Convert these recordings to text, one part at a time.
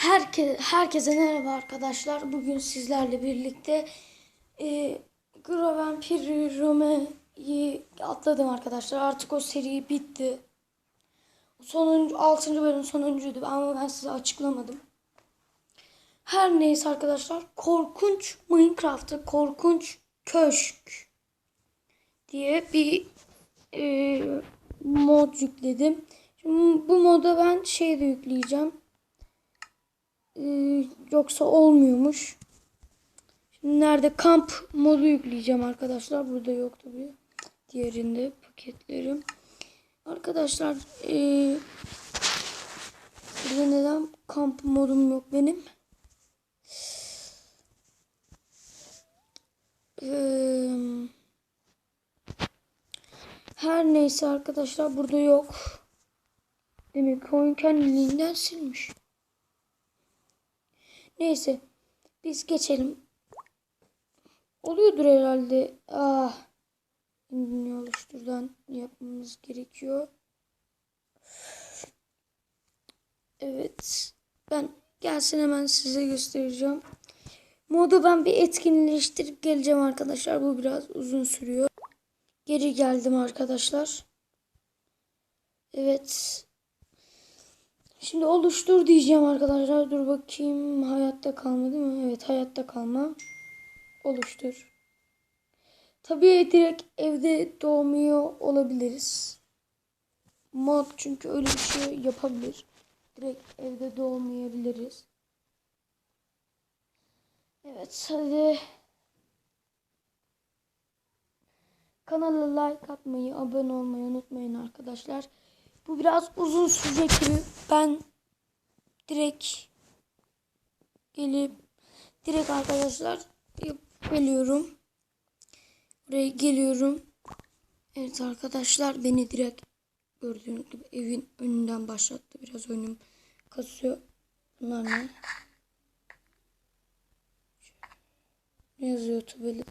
Herke, herkese merhaba arkadaşlar. Bugün sizlerle birlikte e, Groven Piri Rome'yi atladım arkadaşlar. Artık o seri bitti. Sonuncu, 6. bölüm sonuncuydu ama ben size açıklamadım. Her neyse arkadaşlar korkunç Minecraft'ta korkunç köşk diye bir e, mod yükledim. Şimdi bu moda ben şey de yükleyeceğim. Ee, yoksa olmuyormuş. Şimdi nerede kamp modu yükleyeceğim arkadaşlar. Burada yok tabii. Diğerinde paketlerim. Arkadaşlar ee, neden kamp modum yok benim? Ee, her neyse arkadaşlar burada yok. Demek ki oyun kendiliğinden silmiş. Neyse. Biz geçelim. Oluyordur herhalde. Ah. Şimdi oluşturdan yapmamız gerekiyor. Evet. Ben gelsin hemen size göstereceğim. Modu ben bir etkinleştirip geleceğim arkadaşlar. Bu biraz uzun sürüyor. Geri geldim arkadaşlar. Evet. Şimdi oluştur diyeceğim arkadaşlar. Dur bakayım. Hayatta kalma değil mi? Evet hayatta kalma. Oluştur. Tabii direkt evde doğmuyor olabiliriz. Mod çünkü öyle bir şey yapabilir. Direkt evde doğmayabiliriz. Evet hadi. Kanala like atmayı, abone olmayı unutmayın arkadaşlar. Bu biraz uzun sürecek gibi. Ben direkt gelip direkt arkadaşlar geliyorum. Buraya geliyorum. Evet arkadaşlar beni direkt gördüğünüz gibi evin önünden başlattı. Biraz önüm kasıyor. Bunlar ne? Ne yazıyor tabelada?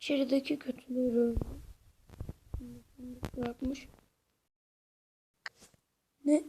İçerideki kötüleri bırakmış. Ne?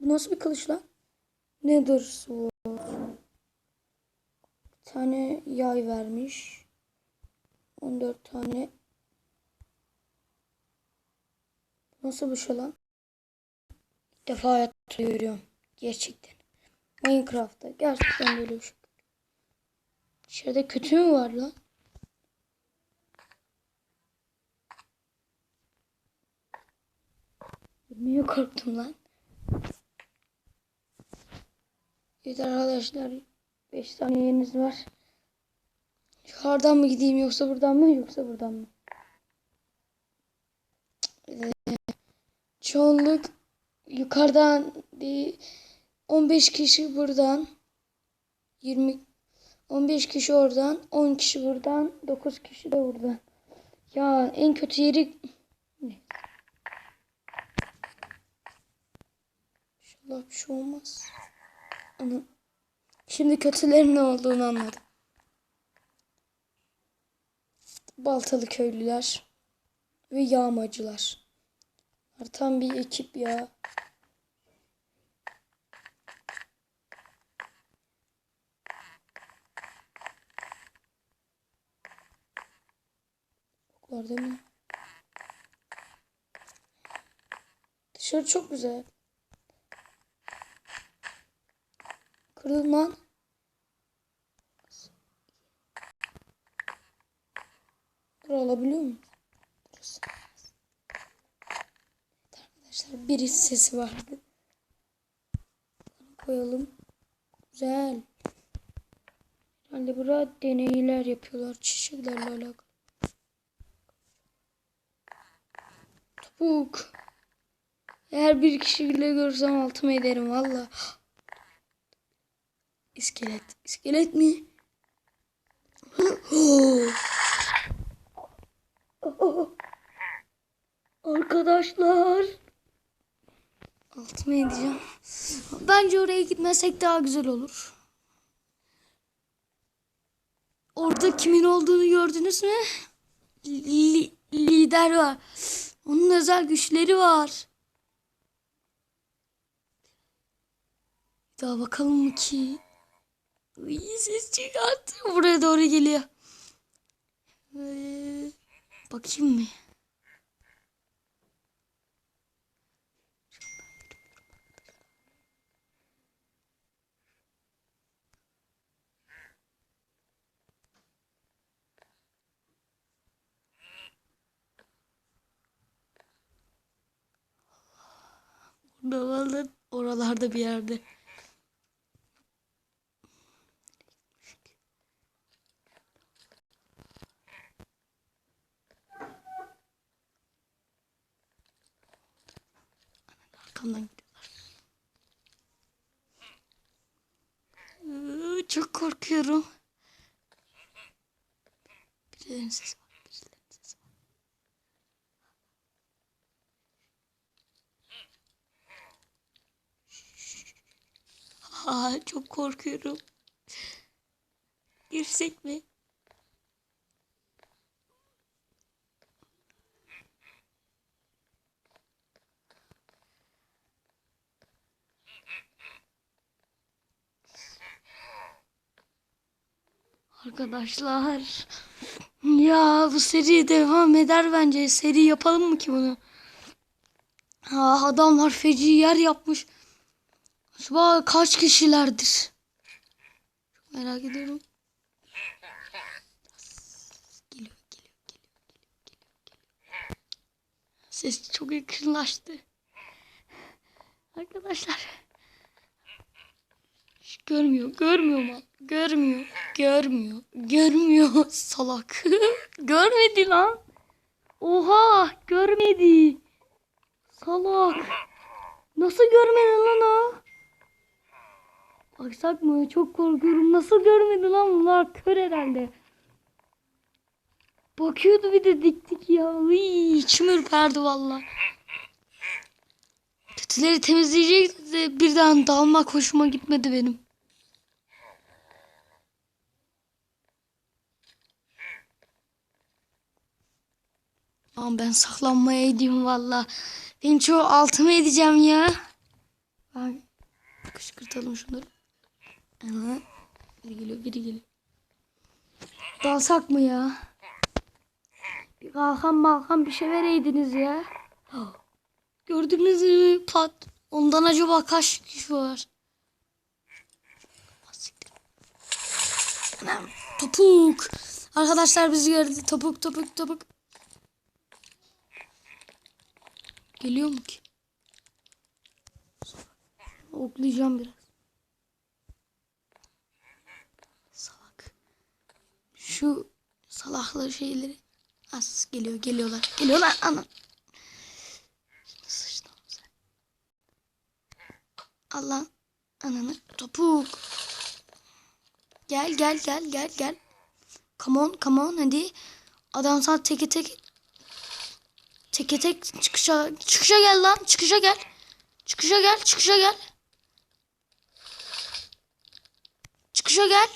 Bu nasıl bir kılıç lan? Nether sword. Bir tane yay vermiş. 14 tane. Nasıl bir şey lan? İlk defa hayatta görüyorum. Gerçekten. Minecraft'ta. Gerçekten böyle bir şey. İçeride kötü mü var lan? Niye korktum lan? Evet arkadaşlar 5 saniyeniz var. Yukarıdan mı gideyim yoksa buradan mı yoksa buradan mı? Ee, çoğunluk yukarıdan bir 15 kişi buradan 20 15 kişi oradan 10 kişi buradan 9 kişi de buradan. Ya en kötü yeri İnşallah bir şey olmaz. Ana. Şimdi kötülerin ne olduğunu anladım. Baltalı köylüler ve yağmacılar. Tam bir ekip ya. Oklar değil? Dışarı çok güzel. Kırılın lan. Dur alabiliyor muyum? Burası. Evet Arkadaşlar bir sesi vardı. Bunu koyalım. Güzel. Herhalde burada deneyler yapıyorlar. Çiçeklerle alakalı. Topuk. Eğer bir kişi bile görsem altıma ederim valla. İskelet. İskelet mi? Arkadaşlar. Altıma edeceğim. Bence oraya gitmesek daha güzel olur. Orada kimin olduğunu gördünüz mü? Li- lider var. Onun özel güçleri var. Bir daha bakalım mı ki? İyi ses çıkarttı. Buraya doğru geliyor. Ee, bakayım mı? Vallahi oralarda bir yerde. Korkuyorum. Birilerinin sesi var. Birilerinin sesi var. Aa, çok korkuyorum. Girsek mi? Arkadaşlar ya bu seri devam eder bence. Seri yapalım mı ki bunu? Ha, adamlar feci yer yapmış. Acaba kaç kişilerdir? Çok merak ediyorum. Geliyor, geliyor, geliyor, geliyor, geliyor. Ses çok yakınlaştı. Arkadaşlar. Şş, Görmüyor, görmüyor mu? Görmüyor, görmüyor, görmüyor. Salak. Görmedi lan. Oha, görmedi. Salak. Nasıl görmedi lan o? Baksak mı? Çok korkuyorum. Nasıl görmedi lan bunlar? Kör herhalde. Bakıyordu bir de diktik ya. Uy, içim ürperdi valla. Kötüleri temizleyecekti de birden dalmak hoşuma gitmedi benim. Ama ben saklanmaya gidiyorum valla. Benim çoğu altımı edeceğim ya. Bak. Kışkırtalım şunları. Aha. Biri geliyor, biri geliyor. Dalsak mı ya? Bir kalkan malkan bir şey vereydiniz ya. Gördünüz mü pat? Ondan acaba kaç kişi var? Topuk. Arkadaşlar bizi gördü. Topuk topuk topuk. Geliyor mu ki? Oklayacağım biraz. Salak. Şu salaklı şeyleri. Az geliyor geliyorlar. Geliyorlar ana. Sıçtım sen. Allah ananı topuk. Gel gel gel gel gel. Come on come on hadi. Adam sana teke tek teke tek çıkışa çıkışa gel lan çıkışa gel. Çıkışa gel çıkışa gel. Çıkışa gel.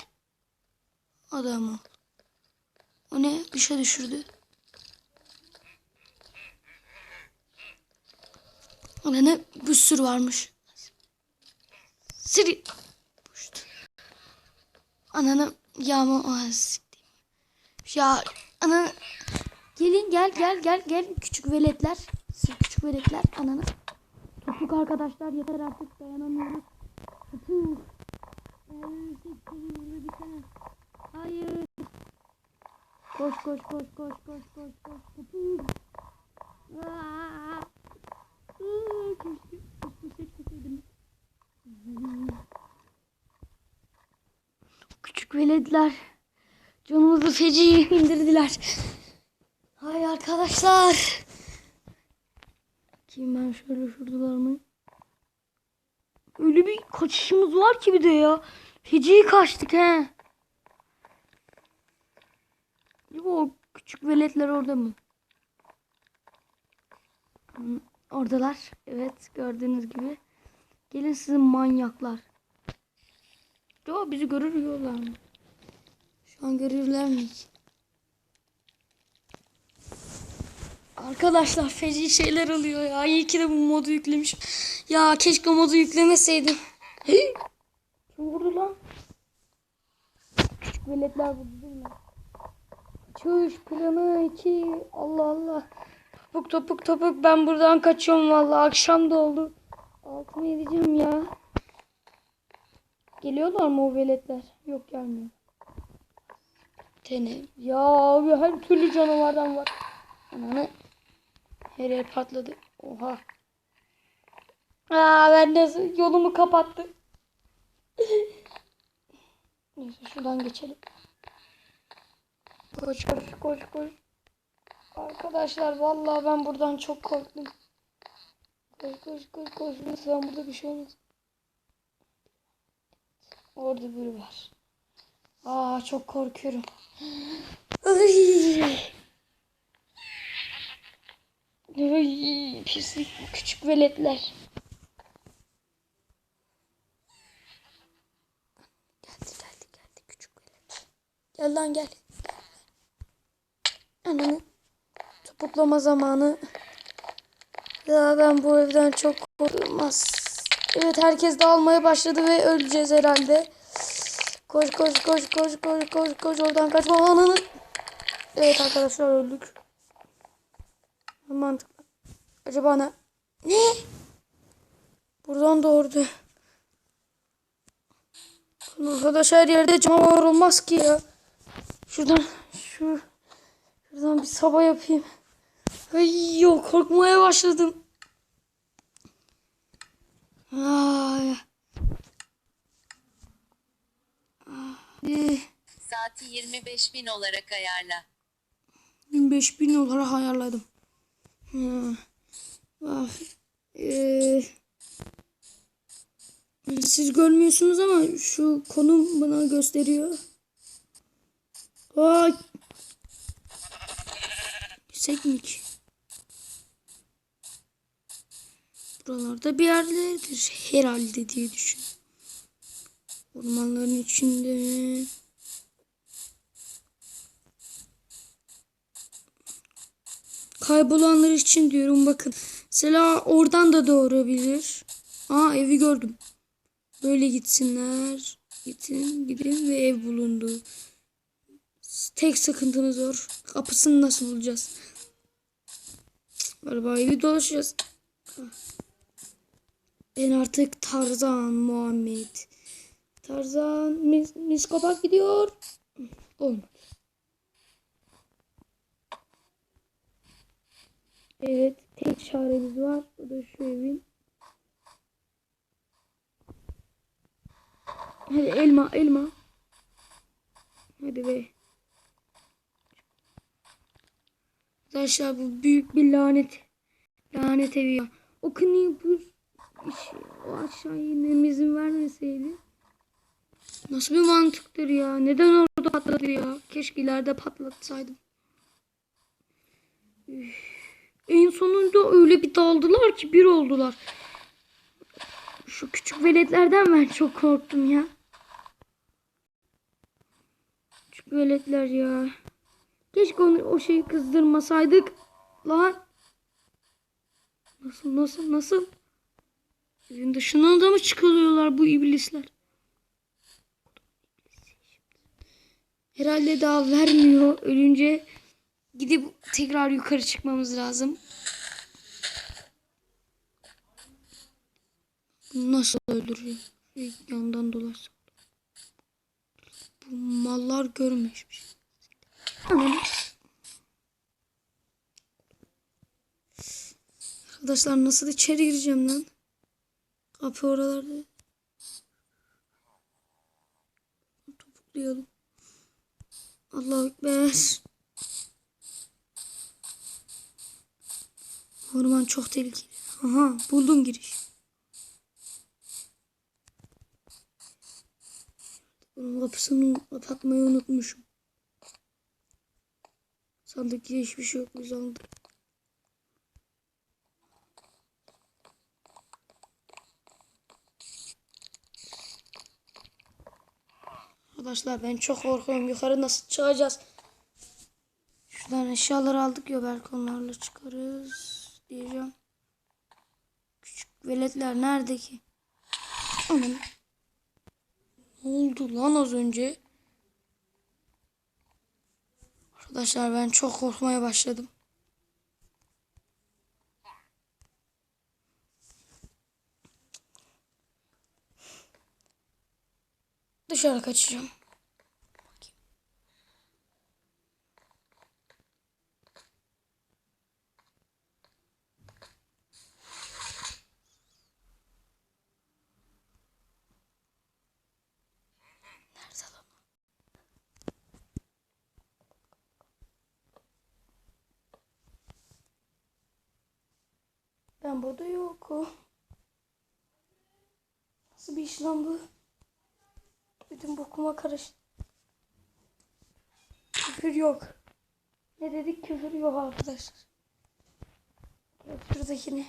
Adam o. Ne? Bir şey düşürdü. O ne? Bir sürü varmış. Siri. Puşt. Ananı yağma. Ya ananı. Gelin gel gel gel gel. Küçük veletler. Siz küçük veletler. Ananı. Topuk arkadaşlar yeter artık dayanamıyoruz. Topuk. Hayır. Koş koş koş koş koş koş koş. Topuk. Keşke üst üste çekmeseydim. Küçük veletler. Canımızı feci indirdiler. Hay arkadaşlar. Kim ben şöyle şuradalar mı? Öyle bir kaçışımız var ki bir de ya. Feci kaçtık he. O küçük veletler orada mı? Hı, Oradalar. Evet gördüğünüz gibi. Gelin sizin manyaklar. Yo bizi görüyorlar mı? Şu an görürler mi? hiç? Arkadaşlar feci şeyler oluyor ya. İyi ki de bu modu yüklemiş. Ya keşke modu yüklemeseydim. Kim vurdu lan? Küçük veletler vurdu değil mi? Çığış planı 2. Allah Allah. Topuk topuk topuk ben buradan kaçıyorum vallahi akşam da oldu. Altına edeceğim ya. Geliyorlar mı o veletler? Yok gelmiyor. Tene. Ya abi her türlü canavardan var. Ananı. Her yer patladı. Oha. Aa ben de yolumu kapattı. Neyse şuradan geçelim. Koş koş koş koş. Arkadaşlar vallahi ben buradan çok korktum. Koş koş koş koş. Nasıl ben burada bir şey olmaz. Orada biri var. Aa çok korkuyorum. Pislik küçük veletler. Geldi geldi geldi küçük velet. Gel lan gel. Ananı topuklama zamanı. Ya ben bu evden çok korkmaz. Evet herkes dağılmaya başladı ve öleceğiz herhalde. Koş koş koş koş koş koş koş oradan kaçma ananı. Evet arkadaşlar öldük. Mantıklı. Acaba ne? Ne? Buradan doğurdu. Arkadaş her yerde canavar olmaz ki ya. Şuradan şu şuradan bir sabah yapayım. Ay yok korkmaya başladım. Ay. Ay. Saati 25 bin olarak ayarla. 25 bin olarak ayarladım. Hmm. Ah, ee, siz görmüyorsunuz ama şu konum bana gösteriyor. Ay. Sekmik. Buralarda bir yerlerdir herhalde diye düşün. Ormanların içinde. Kaybolanlar için diyorum bakın. Mesela oradan da doğurabilir. Aa evi gördüm. Böyle gitsinler. Gidin, gidin ve ev bulundu. Tek sıkıntımız var. Kapısını nasıl bulacağız? Galiba evi dolaşacağız. Ben artık Tarzan Muhammed. Tarzan mis, miskopak gidiyor. Olmadı. Evet, tek çaremiz var. O da şu evin. Hadi elma, elma. Hadi be. Arkadaşlar bu büyük bir lanet. Lanet evi ya. O kınıyı bu iş- o aşağı inmeme izin vermeseydi. Nasıl bir mantıktır ya? Neden orada patladı ya? Keşke ileride patlatsaydım. En sonunda öyle bir daldılar ki bir oldular. Şu küçük veletlerden ben çok korktum ya. Küçük veletler ya. Keşke onu o şeyi kızdırmasaydık. Lan. Nasıl nasıl nasıl? Evin dışına da mı çıkılıyorlar bu iblisler? Herhalde daha vermiyor. Ölünce gidip tekrar yukarı çıkmamız lazım. Nasıl öldürüyor? Şöyle yandan dolaşsak. Bu mallar görmüşmüş. Anam. Arkadaşlar nasıl içeri gireceğim lan? Kapı oralarda. Topuklayalım. Allahu Ekber. Orman çok tehlikeli. Aha buldum giriş. Bunun kapısını kapatmayı unutmuşum. Sandıkta hiçbir şey yok biz aldık. Arkadaşlar ben çok korkuyorum. Yukarı nasıl çıkacağız? Şuradan eşyaları aldık ya belki onlarla çıkarız diyeceğim. Küçük veletler nerede ki? Anam. Ne oldu lan az önce? Arkadaşlar ben çok korkmaya başladım. Dışarı kaçacağım. Ben burada yokum. Nasıl bir iş lan bu? Bütün bokuma karıştı. Küfür yok. Ne dedik küfür yok arkadaşlar. Şuradakini.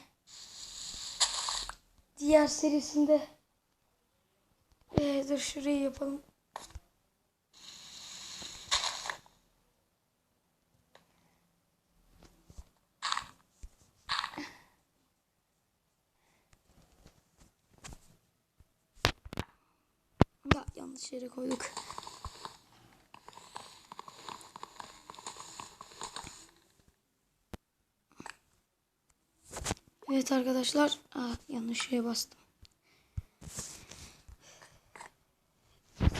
Diğer serisinde. Ee, dur şurayı yapalım. Yere koyduk. Evet arkadaşlar. Aa, yanlış şeye bastım.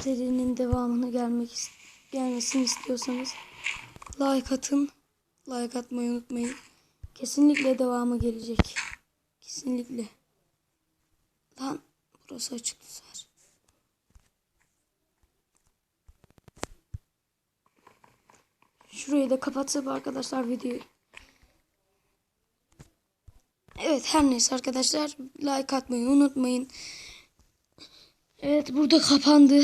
Serinin devamını gelmek gelmesini istiyorsanız like atın. Like atmayı unutmayın. Kesinlikle devamı gelecek. Kesinlikle. Lan burası açık Şurayı da kapatsam arkadaşlar videoyu. Evet her neyse arkadaşlar like atmayı unutmayın. Evet burada kapandı.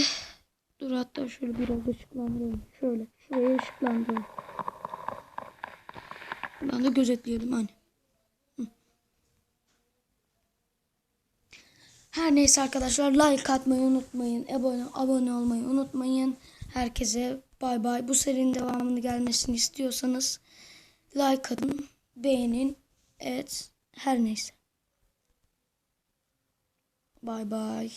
Dur hatta şöyle biraz ışıklandıralım. Şöyle şuraya ışıklandıralım. Ben de gözetleyelim hani. Her neyse arkadaşlar like atmayı unutmayın. Abone, abone olmayı unutmayın. Herkese bay bay. Bu serinin devamını gelmesini istiyorsanız like atın, beğenin. Evet her neyse. Bay bay.